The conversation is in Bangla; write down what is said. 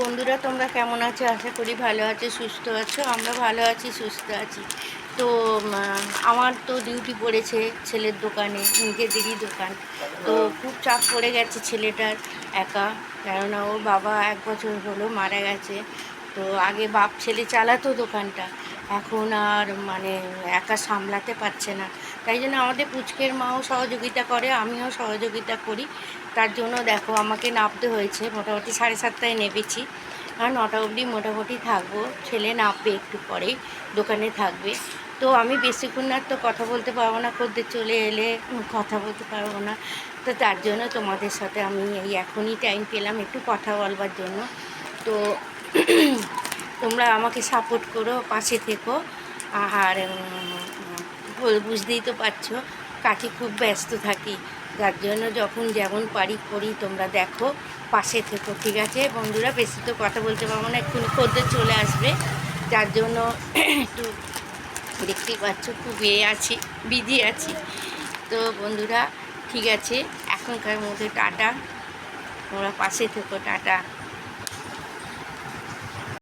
বন্ধুরা, তোমরা কেমন আছো? আশা করি ভালো আছো, সুস্থ আছো। আমরা ভালো আছি, সুস্থ আছি। তো আমার তো ডিউটি পড়েছে ছেলের দোকানে নিজেদেরই দোকান। তো খুব চাপ পড়ে গেছে ছেলেটার একা, কেননা ওর বাবা এক বছর হলো মারা গেছে। তো আগে বাপ ছেলে চালাতো দোকানটা। এখন আর মানে একা সামলাতে পারছে না। তাই জন্য আমাদের পুচকের মাও সহযোগিতা করে, আমিও সহযোগিতা করি। তার জন্য দেখো আমাকে নামতে হয়েছে, মোটামুটি সাড়ে সাতটায় নেমেছি আর নটা অবধি মোটামুটি থাকব, ছেলে নামবে একটু পরেই, দোকানে থাকবে। তো আমি বেশিক্ষণ আর তো কথা বলতে পারব না করতে চলে এলে কথা বলতে পারব না। তো তার জন্য তোমাদের সাথে আমি এই এখনই টাইম পেলাম একটু কথা বলবার জন্য। তো তোমরা আমাকে সাপোর্ট করো, পাশে থেকো। আর বুঝতেই তো পারছ, কাকি খুব ব্যস্ত থাকি। যার জন্য যখন যেমন পারি করি, তোমরা দেখো, পাশে থেকো, ঠিক আছে? বন্ধুরা, বেশি তো কথা বলতে পারব না, এক্ষুনি করতে চলে আসবে। যার জন্য একটু দেখতেই পাচ্ছ, খুব এ আছি বিজি আছি। তো বন্ধুরা, ঠিক আছে, এখনকার মধ্যে টাটা। তোমরা পাশে থেকো, টাটা।